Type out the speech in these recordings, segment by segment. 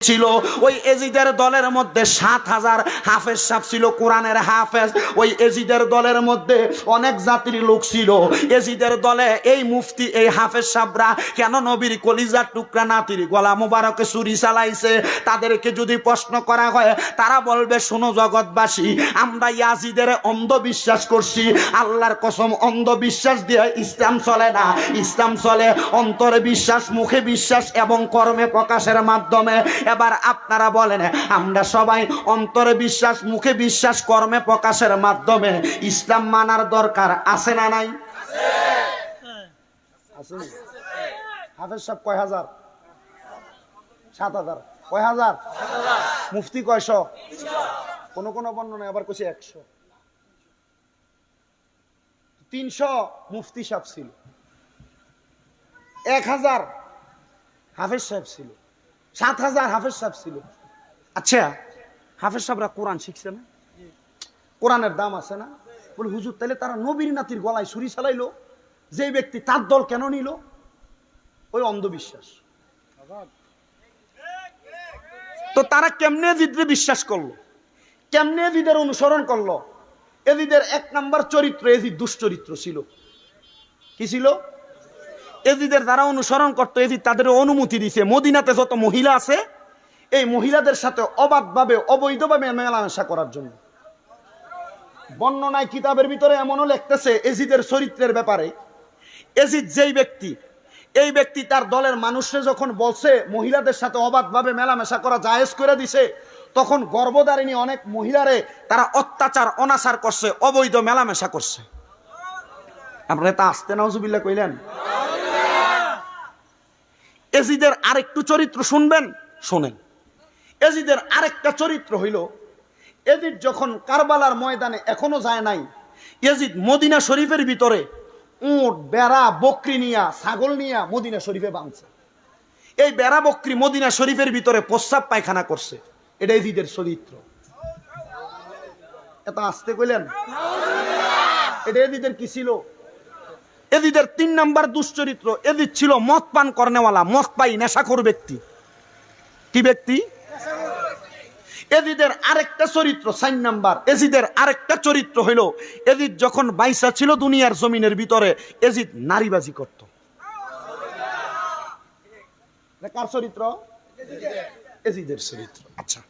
ছিল। ওই এজিদের দলের মধ্যে সাত হাজার হাফেজ সাহ ছিল, কোরআনের হাফেজ। ওই এজিদের দলের মধ্যে অনেক জাতির লোক ছিল। এজিদের দলে এই মুফতি, এই হাফেজ সাহরা কেন নবীর কলিজার টুকরা নাতির গলা মোবারকে চুরি চালাইছে? তাদেরকে যদি প্রশ্ন করা হয়, তারা বলবে, শোনো জগৎবাসী, আমরা ইয়াজিদের অন্ধবিশ্বাস করছি। আল্লাহর কসম, অন্ধবিশ্বাস দিয়ে ইসলাম চলে না। ইসলাম চলে অন্তরে বিশ্বাস, মুখে বিশ্বাস এবং কর্মে প্রকাশের মাধ্যমে। এবার আপনারা বলেন, আমরা সবাই অন্তরে বিশ্বাস, মুখে বিশ্বাস, কর্মে প্রকাশের মাধ্যমে ইসলাম মানার দরকার, আছে না নাই? কয় হাজার? সাত হাজার। কয় হাজার? মুফতি কয়শ? কোন কোন এক হাজার হাফেজ সাহেব ছিল। সাত হাজার হাফেজ সাহেব ছিল। আচ্ছা হাফেজ সাহেবরা কোরআন শিখছে না? কোরআনের দাম আছে না? বলে, হুজুর, তাহলে তারা নবীর নাতির গলায় ছুরি চালাইলো যে ব্যক্তি তার দল কেন নিল? ওই অন্ধবিশ্বাস। তো তারা কেমনে এজিদরে বিশ্বাস করল? কেমনে এজিদের অনুসরণ করল? এজিদের এক নাম্বার চরিত্র এজিদ দুশ্চরিত্র ছিল। কি ছিল? এজিদের দ্বারা অনুসরণ করতো, এজিদ তাদের অনুমতি দিছে। মদিনাতে যত মহিলা আছে, এই মহিলাদের সাথে অবাধভাবে, অবৈধভাবে মেলামেশা করার জন্য। বর্ণনায় কিতাবের ভিতরে এমনও লিখতেছে এজিদের চরিত্রের ব্যাপারে, এজিদ যেই ব্যক্তি, এই ব্যক্তি তার দলের মানুষে যখন বলছে, মহিলাদের সাথে অবাধভাবে মেলামেশা করা জায়েজ করে দিছে, তখন গর্ভধারিণী অনেক মহিলারে তারা অত্যাচার, অনাচার করছে, অবৈধ মেলামেশা করছে। আপনারা তা আসতে নাউজুবিল্লাহ কইলেন? এজিদের আরেকটু চরিত্র শুনবেন? শোনেন। এজিদের আরেকটা চরিত্র হইল, এজিদ যখন কারবালার ময়দানে এখনও যায় নাই, এজিদ মদিনা শরীফের ভিতরে উট, বেড়া, বকরি নিয়া, ছাগল নিয়া মদিনা শরীফে বাঁধছে। এই বেড়া, বকরি মদিনা শরীফের ভিতরে প্রস্রাব পায়খানা করছে। এটা এজিদের চরিত্র। এত আসতে কইলেন? এটা এজিদের কি ছিল? এদিদের তিন নাম্বার দুশ্চরিত্র এদির ছিল মদ পান করনেওয়ালা, মদ পাই নেশাখোর ব্যক্তি। কি ব্যক্তি? এদিদের আরেকটা চরিত্র সাইন নাম্বার, এজিদের আরেকটা চরিত্র হইল এজিদ যখন বাইসা ছিল দুনিয়ার জমিনের ভিতরে, এজিদ নারীবাজি করত। কার চরিত্র? এজিদের চরিত্র আচ্ছা।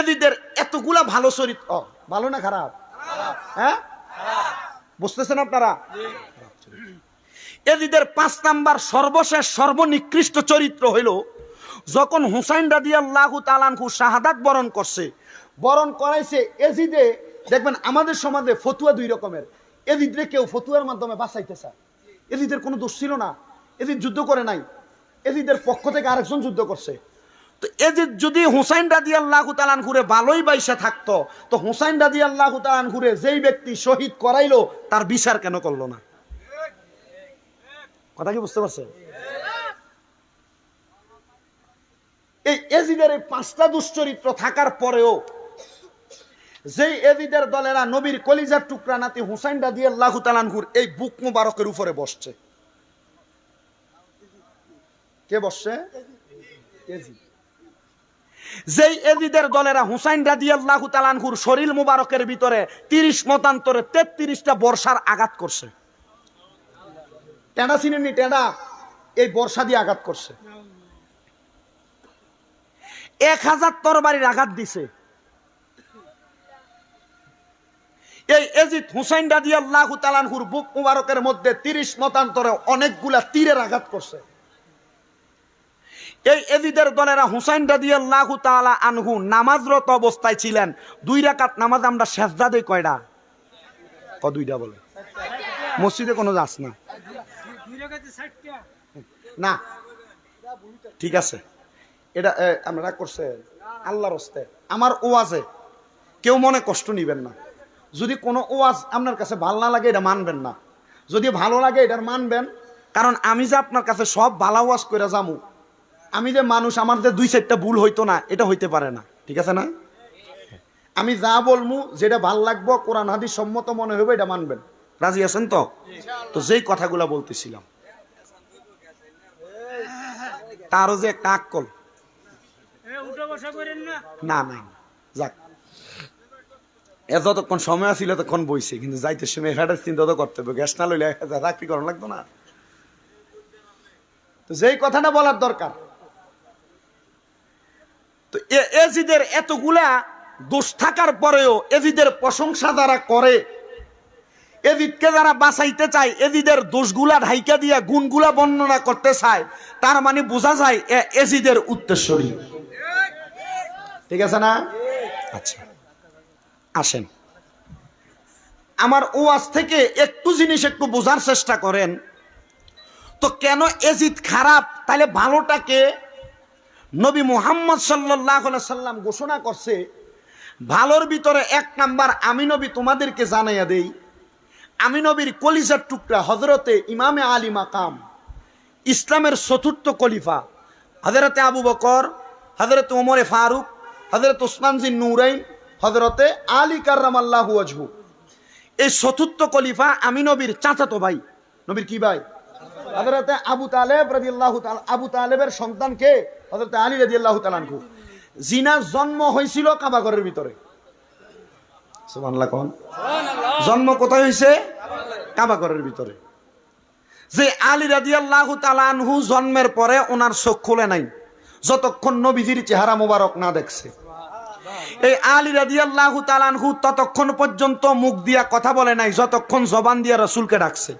এজিদের এতগুলা ভালো চরিত্র ভালো না খারাপ? হ্যাঁ? বুঝতেছেন আপনারা? এদিদের পাঁচ নাম্বার সর্বশেষ সর্বনিকৃষ্ট চরিত্র হইল যখন হুসাইন রাদি আল্লাহ তালানহু শাহাদাত বরণ করছে। বরণ করাইছে এজিদে দেখবেন আমাদের সমাজে ফতুয়া দুই রকমের। এজিদরে কেউ ফতুয়ার মাধ্যমে বাঁচাইতে চায়। এজিদের কোনো দোষ ছিল না। এজিদ যুদ্ধ করে নাই। এজিদের পক্ষ থেকে আরেকজন যুদ্ধ করছে। তো এজিদ যদি হুসাইন রাদি আল্লাহ তালানহুরে ভালোই বাইসা থাকতো, তো হুসাইন রাদি আল্লাহ তালানহুরে যেই ব্যক্তি শহীদ করাইলো, তার বিচার কেন করল না? কথা কি বুঝতে পারছেন? এই এজিদের এই পাঁচটা দুশ্চরিত্র থাকার পরেও, যেই এজিদের দলেরা নবীর কলিজার টুকরা নাতি হুসাইন রাদি আল্লাহ তালানহুর এই বুক মুবারকের উপরে বসছে। কে বসছে? এজিদ। যেই এজিদের দলেরা হুসাইন রাজি আল্লাহ তালানহুর শরীর মুবারকের ভিতরে তিরিশ মতান্তরে তেত্রিশটা বর্ষার আঘাত করছে। টেডা চিনেননি টেডা? এই বর্ষা দিয়ে আঘাত করছে। এক হাজার তরবারির আঘাত দিছে। এই এজিদ হুসাইন রাজি আল্লাহ তালানহুর বুক মুবারকের মধ্যে তিরিশ মতান্তরে অনেকগুলা তীরের আঘাত করছে। এই এদিদের দলেরা হুসাইন রাজি আল্লাহ তালা আনহু নামাজরত অবস্থায় ছিলেন। দুই রাকাত নামাজ আমরা সেজদা দেই কয়টা ক দুইটা বলে। মসজিদে কোনো যাস না। না। ঠিক আছে। এটা আমরা করছে। আল্লাহর হস্তে। আমার ওয়াজে কেউ মনে কষ্ট নিবেন না। যদি কোনো ওয়াজ আপনার কাছে ভালো না লাগে, এটা মানবেন না। যদি ভালো লাগে এটা মানবেন। কারণ আমি যে আপনার কাছে সব ভালো ওয়াজ করে যামু আমি যে মানুষ, আমার যে দুই চারটা ভুল হইতো না, এটা হইতে পারে না। ঠিক আছে না? আমি যা বলমু, যেটা ভালো লাগবো, কোরআন, হাদিস সম্মত মনে হবে এটা মানবেন। রাজি আছেন তো? তো যেই কথাগুলা বলতেছিলাম। তারও যে কাক কল বসা করেন না না যাক। এ যতক্ষণ সময় ছিল তখন বইছে, কিন্তু যাইতে সময় ফ্যাটের চিন্তা তো করতে হবে। গ্যাস না লইলে চাকরি করানো লাগতো না। তো যেই কথাটা বলার দরকার তো এজিদের এতগুলা দোষ থাকার পরেও এজিদের প্রশংসা যারা করে, এজিদকে যারা বাঁচাইতে চায়, এজিদের দোষগুলা ঢাইকা দিয়া গুণগুলা বর্ণনা করতে চায়, তার মানে বোঝা যায় এজিদের উত্তরস্বরী ঠিক আছে না? আচ্ছা আসেন। আমার ওয়াজ থেকে একটু জিনিস একটু বোঝার চেষ্টা করেন। তো কেন এজিদ খারাপ? তাহলে ভালোটাকে নবী মুহাম্মদ সাল্লাহ সাল্লাম ঘোষণা করছে, ভালোর ভিতরে এক নাম্বার আমি নবী তোমাদেরকে জানাইয়া দেই, আমি নবীর কলিজার টুকরা হজরতে ইমামে আলী মাকাম, ইসলামের চতুর্থ কলিফা হজরতে আবু বকর হজরত ওমরে ফারুক হজরত ওসমান জিন নুরাইন হজরতে আলী কার্রাম আল্লাহু আজহু এই চতুর্থ কলিফা আমি নবীর চাচাতো ভাই। নবীর কি ভাই? হজরতে আবু তালেব রাজি আল্লাহ আবু তালেবের সন্তান কে হজরতে আলী রাজি আল্লাহ তালানকু জিনার জন্ম হয়েছিল কাবাগরের ভিতরে। সুবহানাল্লাহ কোন? জন্ম কোথায় হয়েছে? কাবাগরের ভিতরে। যে আলী রাদিয়াল্লাহু তালানহু জন্মের পরে ওনার চোখ খুলে নাই যতক্ষণ নবীজির চেহারা মোবারক না দেখছে। এই আলী রাদিয়াল্লাহু তালানহু ততক্ষণ পর্যন্ত মুখ দিয়া কথা বলে নাই যতক্ষণ জবান দিয়া রসুলকে ডাকছে।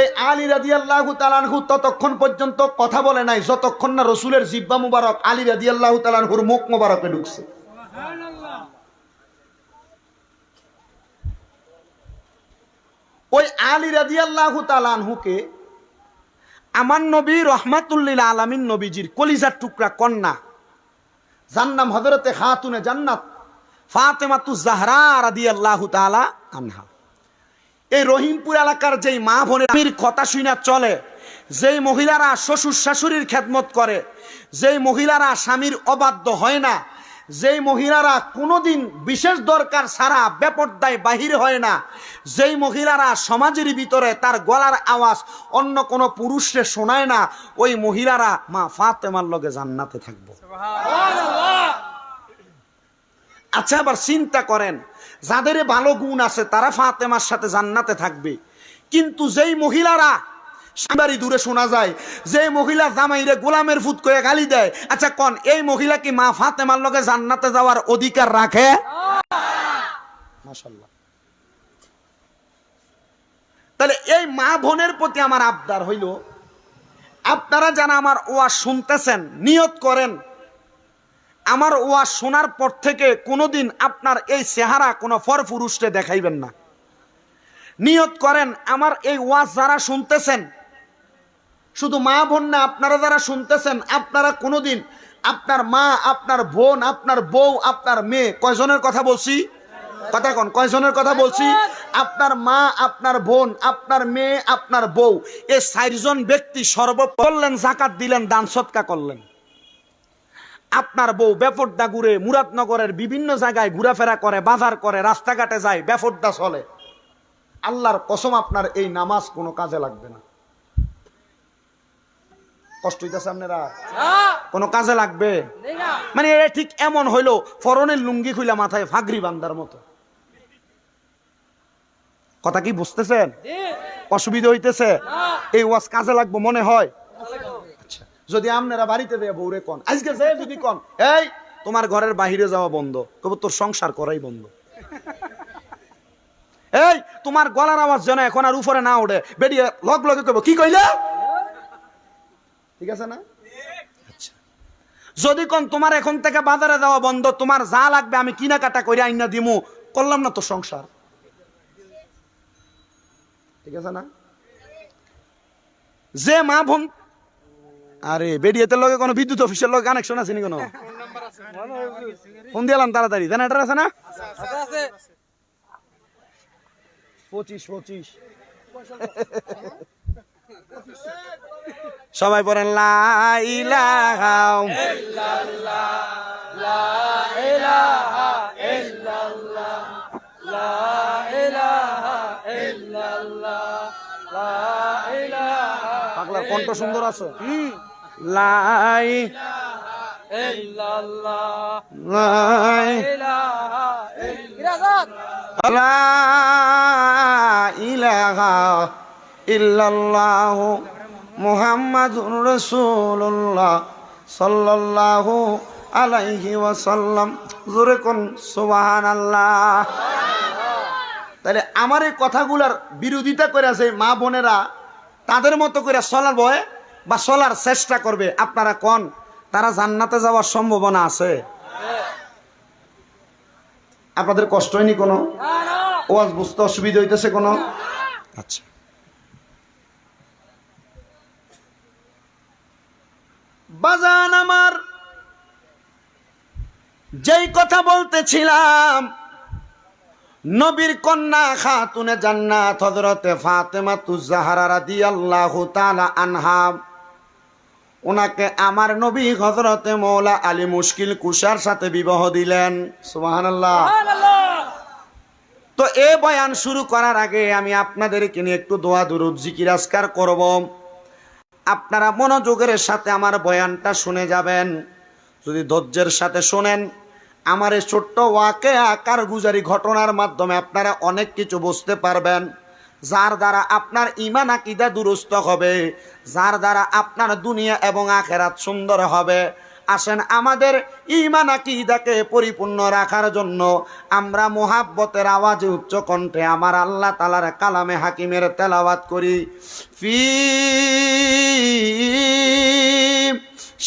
এই আলী আল্লাহ তালানহু ততক্ষণ পর্যন্ত কথা বলে নাই, যতক্ষণ না রসুলের জিব্বা মুবারক, আলী রাদিয়াল্লাহু তালানহুর মুখ মুবারকে ঢুকছে। ওই আলী রাদিয়াল্লাহু তালানহুকে আমার নবী রহমাতুল্লিল আলামিন নবীজির কলিজার টুকরা কন্যা, যার নাম হজরতে খাতুনে জান্নাত, ফাতেমাতু জাহরা রাদিয়াল্লাহু তাআলা আনহা। এই রহিমপুর এলাকার যেই মা বোনের কথা শুনে চলে, যেই মহিলারা শ্বশুর শাশুড়ির খেদমত করে, যেই মহিলারা স্বামীর অবাধ্য হয় না, যেই মহিলারা কোনোদিন বিশেষ দরকার ছাড়া বেপর্দায় বাহির হয় না, যেই মহিলারা সমাজের ভিতরে তার গলার আওয়াজ অন্য কোনো পুরুষরে শোনায় না, ওই মহিলারা মা ফাতেমার লগে জান্নাতে থাকব। আচ্ছা আবার চিন্তা করেন যাদের ভালো গুণ আছে, তারা ফাতেমার সাথে জান্নাতে থাকবে। কিন্তু যেই মহিলারা, সাবারি দূরে শোনা যায় যে মহিলা জামাইরে গোলামের ফুট করে গালি দেয় আচ্ছা কন, এই মহিলা কি মা ফাতেমার লগে জান্নাতে যাওয়ার অধিকার রাখে? তাহলে এই মা বোনের প্রতি আমার আবদার হইল, আপনারা যারা আমার ওয়াজ শুনতেছেন, নিয়ত করেন আমার ওয়াজ শোনার পর থেকে কোনোদিন আপনার এই চেহারা কোনো ফর পুরুষকে দেখাইবেন না। নিয়ত করেন, আমার এই ওয়াজ যারা শুনতেছেন, শুধু মা বোন না, আপনারা যারা শুনতেছেন, আপনারা কোনোদিন আপনার মা, আপনার বোন, আপনার বউ, আপনার মেয়ে, কয়জনের কথা বলছি? কথা কোন? কয়জনের কথা বলছি? আপনার মা, আপনার বোন, আপনার মেয়ে, আপনার বউ, এই চারজন ব্যক্তি সর্ব করলেন, জাকাত দিলেন, দান সৎকা করলেন। আপনার বউ বেফরদা ঘুরে মুরাদনগরের বিভিন্ন জায়গায় ঘোরাফেরা করে বাজার করে রাস্তাঘাটে যায় বেফরদা চলে। আল্লাহর কসম আপনার এই নামাজ কোনো কাজে লাগবে না। কষ্ট হইতেছে আপনারা? কোনো কাজে লাগবে? মানে এটা ঠিক এমন হইল ফরনের লুঙ্গি খুইলা মাথায় ফাগরি বান্দার মতো। কথা কি বুঝতেছেন? অসুবিধা হইতেছে? এই ওয়াজ কাজে লাগবে মনে হয়? যদি আপনারা বাড়িতে দেয় বউরে কন আজকে যে যদি কন এই তোমার ঘরের বাহিরে যাওয়া বন্ধ। তবে তোর সংসার করাই বন্ধ। এই তোমার গলার আওয়াজ যেন এখন আর উপরে না ওঠে। বেরিয়ে লগ লগে কইব কি কইলে? ঠিক আছে না? আচ্ছা। যদি কোন তোমার এখন থেকে বাজারে যাওয়া বন্ধ তোমার যা লাগবে আমি কিনাকাটা করে আইনা দিমু। করলাম না তো সংসার? ঠিক আছে না? যে মা বোন আরে বেরিয়েতে লগে কোনো বিদ্যুৎ অফিসের লগে কানেকশন আছে নি কোনো? ফোন দিলাম তাড়াতাড়ি। জেনারেটর আছে না? পঁচিশ পঁচিশ। সবাই পড়েন লাইলাহা পাগলার কণ্ঠ সুন্দর আছে। লাই ইল্লাল্লাহ লা লা ইলাহা ইল্লাল্লাহ মুহাম্মাদুর রাসূলুল্লাহ সাল্লাল্লাহু আলাইহি ওয়াসাল্লাম। জোরে কোন সুবহানাল্লাহ। তাহলে আমার এই কথাগুলার বিরোধিতা করে আছে মা বোনেরা তাদের মতো করে চলার বয় বা চলার চেষ্টা করবে, আপনারা কোন? তারা জান্নাতে যাওয়ার সম্ভাবনা আছে। আপনাদের কষ্ট হয়নি কোনো? ওয়াজ বুঝতে অসুবিধা হইতেছে কোনো? আচ্ছা। বাজান আমার, যেই কথা বলতেছিলাম, নবীর কন্যা খাতুনে জান্নাত হযরতে ফাতেমা তুজাহারা রাদিয়াল্লাহু তাআলা আনহা ওনাকে আমার নবী হযরতে মৌলা আলী মুশকিল কুষার সাথে বিবাহ দিলেন। সুবহানাল্লাহ। তো এ বয়ান শুরু করার আগে আমি আপনাদেরকে নিয়ে একটু দোয়া, দুরুদ, জিকির করব। আপনারা মনোযোগের সাথে আমার বয়ানটা শুনে যাবেন। যদি ধৈর্যের সাথে শোনেন, আমার এই ছোট্ট ওয়াকে আকার গুজারি ঘটনার মাধ্যমে আপনারা অনেক কিছু বুঝতে পারবেন। যার দ্বারা আপনার ইমান আকিদা দুরুস্ত হবে, যার দ্বারা আপনার দুনিয়া এবং আখেরাত সুন্দর হবে। আসেন আমাদের ইমান আকিদাকে পরিপূর্ণ রাখার জন্য আমরা মোহাব্বতের আওয়াজে উচ্চ কণ্ঠে আমার আল্লাহ তালার কালামে হাকিমের তেলাওয়াত করি। ফি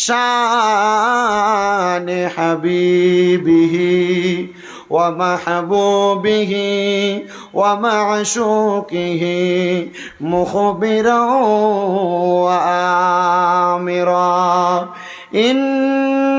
শান হাবিবিহি ومحبوبه ومعشوقه مخبرا وآمرا.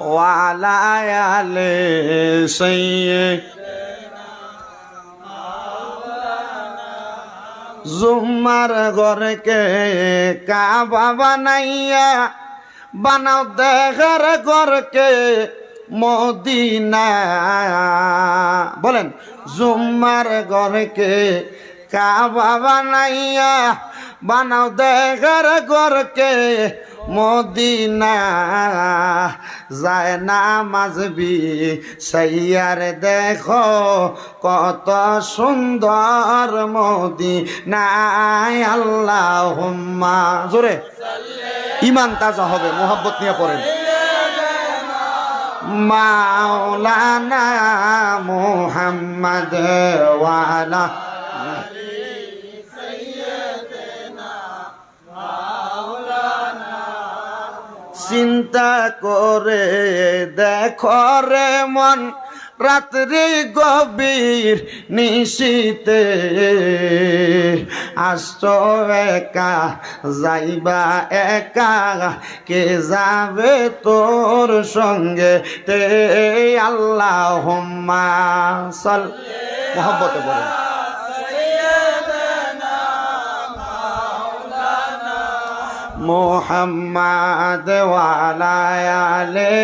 وعلى آل سيد জুম্মার ঘরকে কাবা বানাইয়া বানাও দেখার ঘরকে মদিনা বলেন জুম্মার ঘরকে কাবা বানাইয়া বানাও দেখার ঘরকে মদিনা যায় না মাজবি সাইয়ার দেখো কত সুন্দর মোদি নাই আল্লাহ জোরে। ইমান তাজা হবে, মোহাব্বত নিয়ে পড়েন। মাওলানা মোহাম্মদ ওয়ালা চিন্তা করে দেখো রে মন, রাত্রি গভীর নিশীতে। আসছ একা, যাইবা একা, কে যাবে তোর সঙ্গে? তে আল্লাহ হোম্মা সল মোহব্বতে বলেন। মোহাম্মদ ওয়ালায়ালে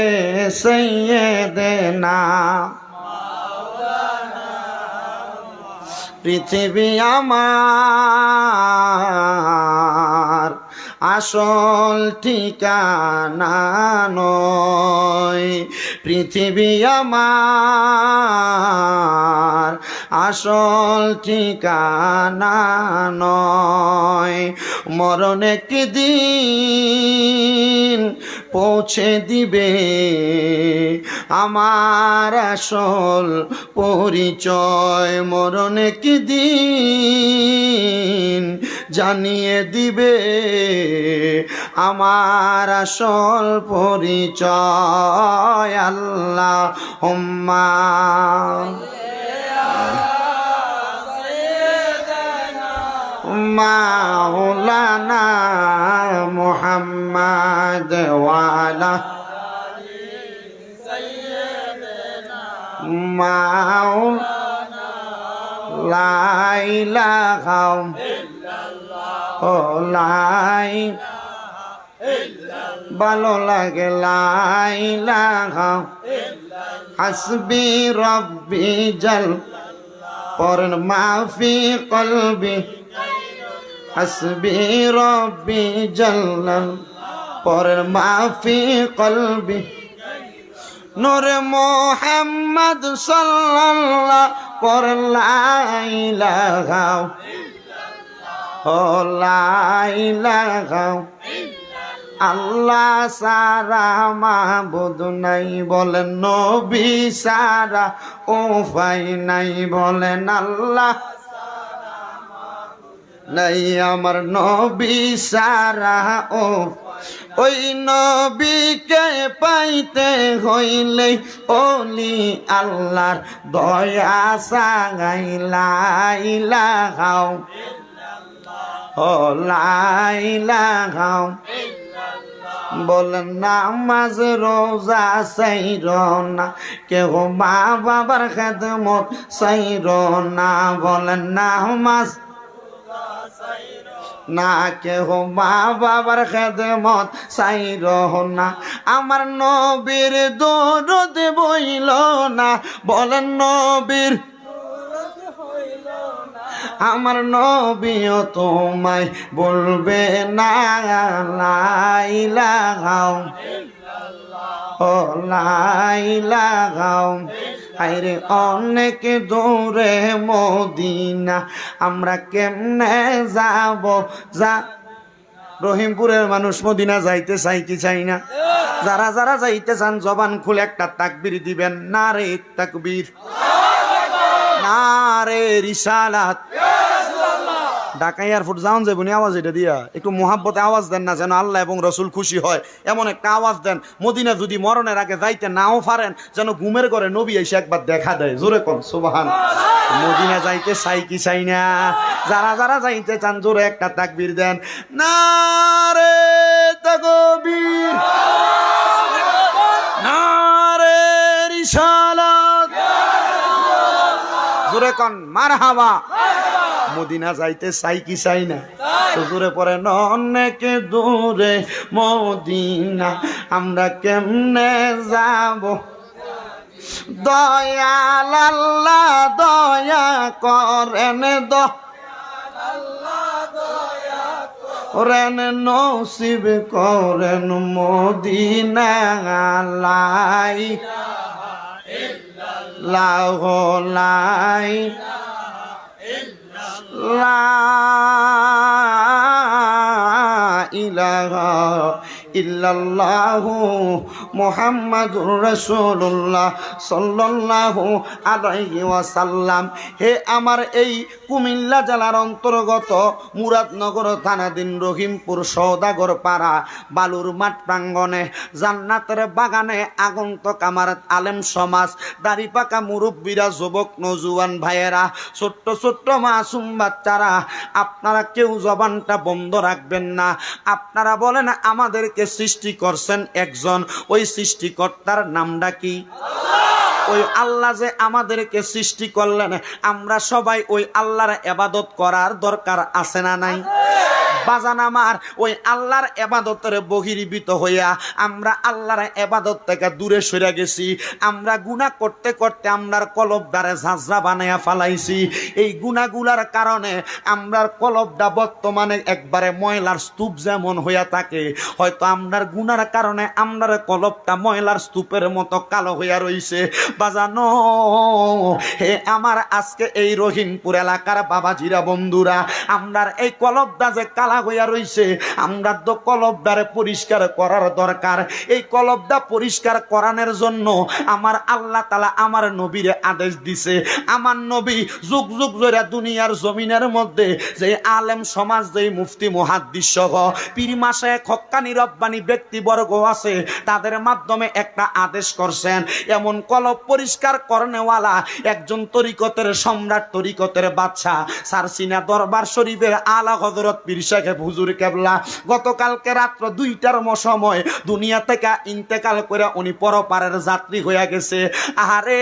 সৈয়দেনা। পৃথিবী আমার। আসল ঠিকানা নয়। পৃথিবী আমার আসল ঠিকানা নয়। মরণ একদিন পৌঁছে দিবে আমার আসল পরিচয়। মরণ একদিন জানিয়ে দিবে আমার আসল পরিচয় আল্লাহ হোম্মা মাওলানা মুহাম্মদ ওয়ালা মাওলানা লাইলাহা ও লাই ভালো লাগে লাইলাহা হাসবি রব্বি জল। পরন মাফি কলবি। হাসবি রব্বি জল্লাল পরন মাফি কলবি। নূর মোহাম্মদ সাল্লাল্লাহ। পর লাইলাহা আল্লাহ সারা মাহবুদ নাই বলেন, নবী সারা ও ভাই নাই বলেন, আল্লাহ নাই আমার নবী সারা ও ওই নবীকে পাইতে হইলে ওলি আল্লাহর দয়া সাগাই লাইলা গাও ও লাইলা গাও বলেন নামাজ রোজা সাইর না, কেহ মা বাবার খেদমত সাইর না। বলেন নামাজ না, কেহ মা বাবার খেদমত সাইর না। আমার নবীর দৌড় বইল না বলেন নবীর আমার নবীও তোমায় বলবে, না লাইলা গাও ও লাইলা গাও আইরে, অনেক দূরে মদিনা, আমরা কেমনে যাব? যা, রহিমপুরের মানুষ মদিনা যাইতে চাই কি চাই না? যারা যারা যাইতে চান, জবান খুলে একটা তাকবির দিবেন না রে তাকবির। না রে রিসালাত। ঢাকা এয়ারপোর্ট যাওন যাব নি আওয়াজ এটা দিয়া। একটু মোহাব্বতে আওয়াজ দেন না যেন আল্লাহ এবং রসুল খুশি হয়। এমন একটা আওয়াজ দেন, মদিনা যদি মরণের আগে যাইতে নাও পারেন, যেন ঘুমের ঘরে নবী এসে একবার দেখা দেয়। জোরে কন, সুবাহান। মদিনা যাইতে চাই কি চাই না? যারা যারা যাইতে চান, জোরে একটা তাকবির দেন। না রে তাকবীর। না রে রিসালাত। জোরে কন মার হাওয়া মদিনা যাইতে চাই কি চাই না? হুজুরে পরে, অনেক দূরে মদিনা, আমরা কেমনে যাব? দয়াল দয়া করেন দ রেন নসিব করেন মদিনা লাই লাহ লাই লা ইলাহা ইল্লাল্লাহু মুহাম্মাদুর রাসূলুল্লাহ সাল্লাল্লাহু আলাইহি ওয়াসাল্লাম। হে আমার এই কুমিল্লা জেলার অন্তর্গত মুরাদনগর থানাধীন রহিমপুর সৌদাগর পাড়া বালুর মাঠ প্রাঙ্গণে জান্নাতের বাগানে আগন্তক আমার আলেম সমাজ দাড়ি পাকা মুরব্বীরা, যুবক নজুয়ান ভাইয়েরা, ছোট্ট ছোট্ট মাসুম বাচ্চারা, আপনারা কেউ জবানটা বন্ধ রাখবেন না। আপনারা বলেন, আমাদেরকে সৃষ্টি করছেন একজন। ওই সৃষ্টিকর্তার নামটা কি? ওই আল্লাহ যে আমাদেরকে সৃষ্টি করলেন, আমরা সবাই ওই আল্লাহর এবাদত করার দরকার আছে না নাই? বাজান আমার, ওই আল্লাহর এবাদতের বহির্ভূত হইয়া আমরা আল্লাহর এবাদত থেকে দূরে সরে গেছি। আমরা গুনাহ করতে করতে আমরার কলবদারে ঝাঁঝরা বানাইয়া ফালাইছি। এই গুনাগুলার কারণে আমরার কলবটা বর্তমানে একবারে ময়লার স্তূপ যেমন হইয়া থাকে, হয়তো আমরার গুনার কারণে আমরার কলবটা ময়লার স্তূপের মতো কালো হইয়া রইছে। বাজানো। হে আমার আজকে এই রহিমপুর এলাকার বাবাজিরা বন্ধুরা, আমরার এই কলবদা যে কালা হইয়া রইছে, আমরা তো কলবদারে পরিষ্কার করার দরকার। এই কলবদা পরিষ্কার করানোর জন্য আমার আল্লাহ তালা আমার নবীরে আদেশ দিছে। আমার নবী যুগ যুগ ধরে দুনিয়ার জমিনের মধ্যে যে আলেম সমাজ, যে মুফতি, মহাদ্দিস সহ পীর মাসে খক্কানি রব্বানি ব্যক্তিবর্গ আছে, তাদের মাধ্যমে একটা আদেশ করছেন। এমন কলব পরিষ্কার করনেওয়ালা, একজন তরিকতের সম্রাট, তরিকতের বাচ্চা সারসিনা দরবার শরীফের আলা হজরত পীর সাহেব হুজুর কেবলা। গতকালকে রাত্র দুইটার সময় দুনিয়া থেকে ইন্তেকাল করে উনি পরপারের যাত্রী হয়ে গেছে। আরে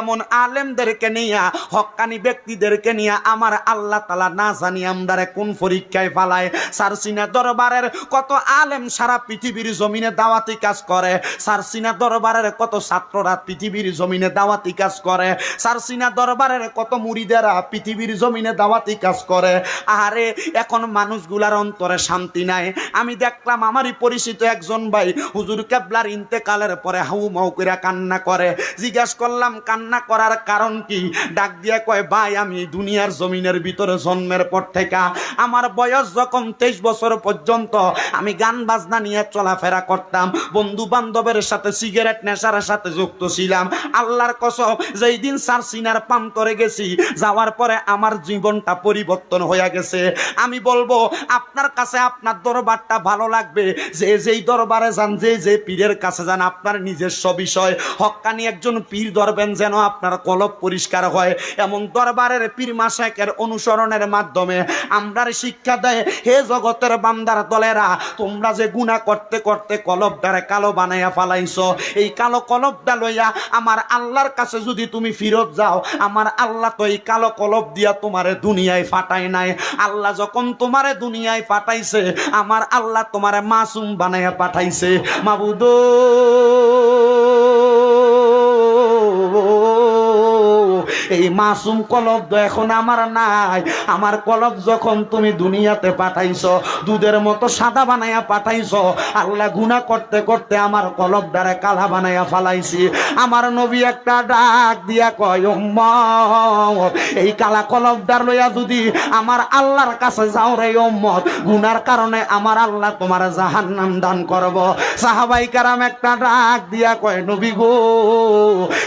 এমন আলেমদেরকে নিয়ে হক্কানি ব্যক্তিদেরকে নিয়ে আমার আল্লাহ তালা না জানি আমরা কোন পরীক্ষায় পালায়। সারসিনা দরবারের কত আলেম সারা পৃথিবীর জমিনে দাওয়াতি কাজ করে। সারসিনা দরবারের কত ছাত্ররা পৃথিবীর জমিনে দাওয়াতি কাজ করে। সারসিনা দরবারের কত মুড়িদেরা পৃথিবীর জমিনে দাওয়াতি কাজ করে। আরে এখন মানুষগুলার অন্তরে শান্তি নাই। আমি দেখলাম আমারই পরিচিত একজন ভাই হুজুর কেবলার ইন্তেকালের পরে হাউ মাউ করে কান্না করে। জিজ্ঞাস করলাম, কান্না করার কারণ কি? ডাক দিয়ে কয়, ভাই, আমি দুনিয়ার জমিনের ভিতরে জন্মের পর থেকে আমার বয়স যখন তেইশ বছর পর্যন্ত আমি গান বাজনা নিয়ে চলাফেরা করতাম। বন্ধু বান্ধবের সাথে সিগারেট নেশার সাথে যুক্ত ছিলাম। আল্লাহর কসম যেই দিন সার সিনার পান্তরে গেছি, যাওয়ার পরে আমার জীবনটা পরিবর্তন হয়ে গেছে। আমি বলব, আপনার কাছে আপনার দরবারটা ভালো লাগবে। যে যেই দরবারে যান, যে যে পীরের কাছে যান, আপনার নিজস্ব বিষয়। হক্কানি একজন পীর ধরবেন যেন আপনার কলব পরিষ্কার হয়। এমন দরবারের পীর মাসাকের অনুসরণের মাধ্যমে আমরার শিক্ষা দেয়, হে জগতের বান্দার দলেরা, তোমরা যে গুণা করতে করতে কলবদারে কালো বানাইয়া ফালাইছো, এই কালো কলবদা লইয়া আমার আল্লাহর কাছে যদি তুমি ফিরত যাও, আমার আল্লাহ তো এই কালো কলব দিয়া তোমারে দুনিয়ায় ফাটাই নাই। আল্লাহ যখন তোমারে দুনিয়ায় ফাটাইছে, আমার আল্লাহ তোমারে মাসুম বানাইয়া পাঠাইছে। মাবুদ! এই মাসুম কলব তো এখন আমার নাই। আমার কলব যখন তুমি দুনিয়াতে পাঠাইছ, দুধের মতো সাদা বানাইয়া পাঠাইছ, আল্লাহ গুণা করতে করতে আমার কলব দ্বারা কালা বানাইয়া ফালাইছি। আমার নবী একটা ডাক দিয়া কয় এই কালা কলবদার লইয়া যদি আমার আল্লাহর কাছে যাও রে উম্মত, গুনার কারণে আমার আল্লাহ তোমার জাহান নাম দান করব। সাহাবাই কারাম একটা ডাক দিয়া কয়, নবী গো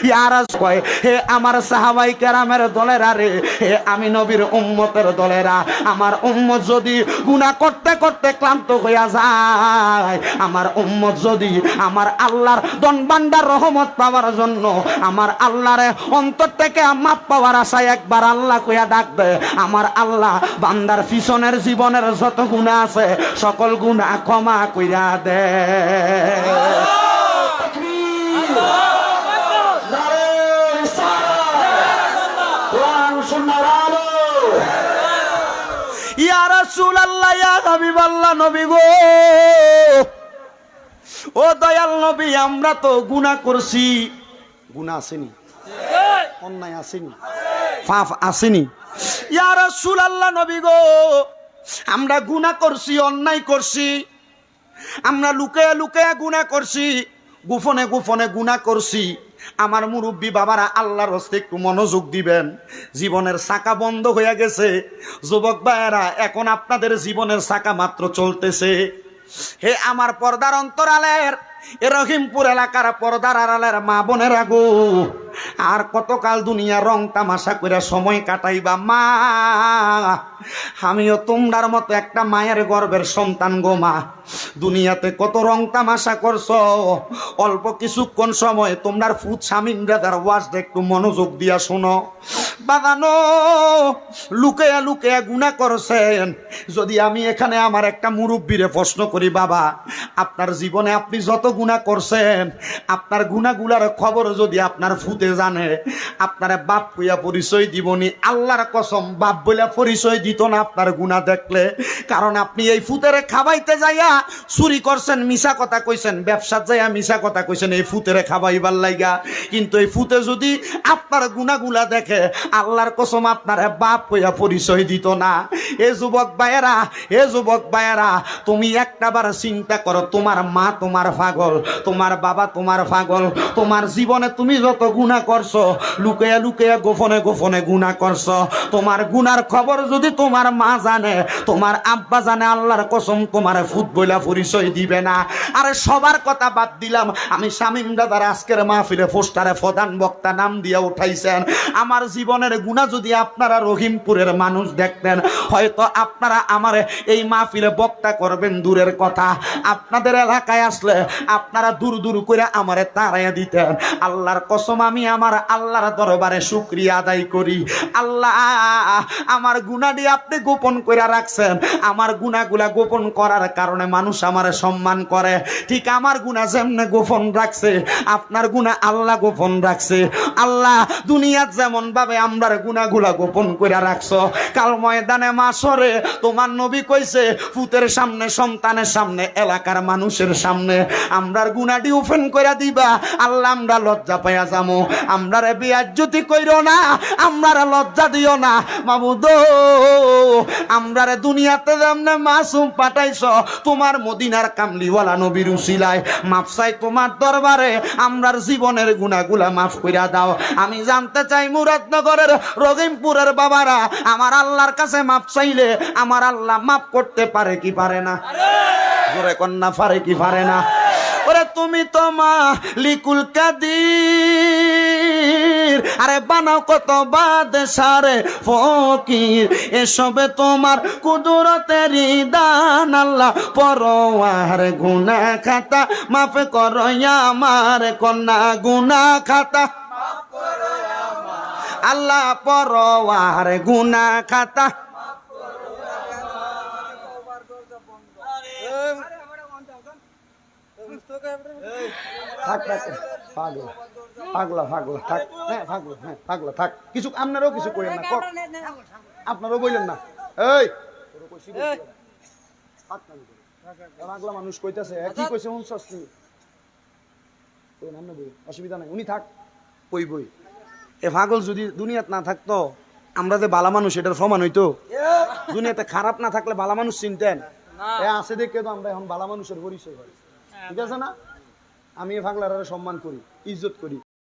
ইয়ারাস কয়, হে আমার সাহাবাই কারামের দলেরা রে হে আমি নবীর উম্মতের দলেরা। আমার উম্মত যদি গুনাহ করতে করতে ক্লান্ত হইয়া যায়, আমার উম্মত যদি আমার আল্লাহর দনবান্ডার রহমত পাওয়ার জন্য, আমার আল্লাহরে অন্তর থেকে মাপ পাওয়ার আশায় একবার আল্লাহ কইয়া ডাক দে আমার আল্লাহ বান্দার পিছনের জীবনের যত গুণা আছে, সকল গুণা ক্ষমা কইরা দে। ইয়া রাসূলুল্লাহ, ইয়া হাবিবাল্লাহ, নবী গো। ও দয়াল নবী, আমরা তো গুনাহ করছি। গুনাহ আসেনি? অন্যায় আসেনি? পাপ আসেনি? ইয়া রাসূলুল্লাহ, নবী গো, আমরা গুনাহ করছি, অন্যায় করছি। আমরা লুকায়া লুকায়া গুনাহ করছি, গোপনে গোপনে গুনাহ করছি। আমার মুরব্বী বাবারা আল্লাহর হস্তে একটু মনোযোগ দিবেন। জীবনের চাকা বন্ধ হয়ে গেছে। যুবক ভাইয়েরা, এখন আপনাদের জীবনের চাকা মাত্র চলতেছে। হে আমার পর্দার অন্তরালের রহিমপুর এলাকার পর্দার আড়ালের মা বোনের আগো আর কতকাল দুনিয়া রং তামাশা করে সময় কাটাইবা মা। আমিও তোমরার মতো একটা মায়ের গর্বের সন্তান গো মা। দুনিয়াতে কত রং তামাশা করছ? অল্প কিছুক্ষণ সময় তোমরার ফুট স্বামীন রাজার ওয়াজটা একটু মনোযোগ দিয়া শোনো। বাগানো, লুকেয়া লুকেয়া গুণা করছেন। যদি আমি এখানে আমার একটা মুরব্বীরে প্রশ্ন করি, বাবা, আপনার জীবনে আপনি যত গুণা করছেন, আপনার গুণাগুলার খবর যদি আপনার ফুতে জানে, আপনার বাপ কইয়া পরিচয় দিবনি, আল্লাহর কসম, বাপ বইলা পরিচয় দিত না আপনার গুণা দেখলে। কারণ আপনি এই ফুতেরে খাবাইতে যাইয়া চুরি করছেন মিশা কথা কইছেন, ব্যবসার যাইয়া মিশা কথা কইছেন, এই ফুতেরে খাবাইবার লাইগা। কিন্তু এই ফুতে যদি আপনার গুণাগুলা দেখে, আল্লাহর কসম আপনার বাপ কইয়া পরিচয় দিত না। এ যুবক ভাইয়েরা, এ যুবক ভাইয়েরা, তুমি একটাবার চিন্তা করো, তোমার মা তোমার পাগল, তোমার বাবা তোমার পাগল, তোমার জীবনে তুমি যত গুণা করছ লুকিয়ে লুকিয়ে গোপনে গোপনে গুণা করছ, তোমার গুনার খবর যদি তোমার মা জানে, তোমার আব্বা জানে, আল্লাহর কসম তোমার ফুটবলা পরিচয় দিবে না। আরে সবার কথা বাদ দিলাম, আমি শামীম দাদার আজকের মাহফিলে পোস্টারে প্রধান বক্তা নাম দিয়ে উঠাইছেন। আমার জীবনের গুণা যদি আপনারা রহিমপুরের মানুষ দেখতেন, হয়তো আপনারা আমার এই মাহফিলে বক্তা করবেন দূরের কথা। আপনাদের এলাকায় আসলে আপনারা দূর দূর করে আমারে তাড়াইয়া দিতেন। আল্লাহর কসম আমি আমার আল্লাহর দরবারে শুক্রিয়া আদায় করি। আল্লাহ, আমার গুণাটি আপনি গোপন করে রাখছেন। আমার গুণাগুলা গোপন করার কারণে মানুষ আমার সম্মান করে। ঠিক আমার গুণা যেমনে গোপন রাখছে, আপনার গুণা আল্লাহ গোপন রাখছে। আল্লাহ দুনিয়ার যেমন ভাবে আমরার গুণাগুলা গোপন করে রাখছো। কাল ময়দানে মাসরে তোমার নবী কইছে, ফুতের সামনে, সন্তানের সামনে, এলাকার মানুষের সামনে আমরার গুণাটি ওপেন করে দিবা। আল্লাহ, আমরা লজ্জা পাইয়া যাব আমরারে বিয়াজ্জতি কইরো না, আমরারে লজ্জা দিও না। মাবুদ আমরারে দুনিয়াতে যেমনে মাসুম পাঠাইছ। তোমার মদিনার কামলিওয়ালা নবীর উসিলায়। মাপসাই তোমার দরবারে, আমরার জীবনের গুণাগুলা মাফ কইরা দাও। আমি জানতে চাই মুরাদনগরের, রহিমপুরের বাবারা, আমার আল্লাহর কাছে মাপ চাইলে আমার আল্লাহ মাফ করতে পারে কি পারে না? জোরে কন্যা, পারে কি পারে না? ওরে তুমি তো মা লিকুল কাদির। আরে বানাও কত বাদ সারে ফকির এসবে তোমার কুদরতের দান আল্লাহ পরোয়ার গুনা খাতা। মাফ করো আমার কন্যা গুনা খাতা। আল্লাহ পরোয়ার গুনা খাতা। থাক থাক থাক হ্যাঁ পাগলা হ্যাঁ পাগলা, থাক। কিছু আপনারাও কিছু করেন না। আপনারাও বললেন না। এই। পাগলা মানুষ কইতাছে কি কইছে শুনছস তুই ওই নাম অসুবিধা নাই উনি থাক। বই বই। এ পাগল যদি দুনিয়াত না থাকতো আমরা যে বালা মানুষ এটার সমান হইতো। দুনিয়াতে খারাপ না থাকলে বালা মানুষ চিনতেন। এ আছে দেখে তো আমরা এখন বালা মানুষের পরিচয় হয়। ঠিক আছে না? আমি এ পাগলার সম্মান করি ইজ্জত করি।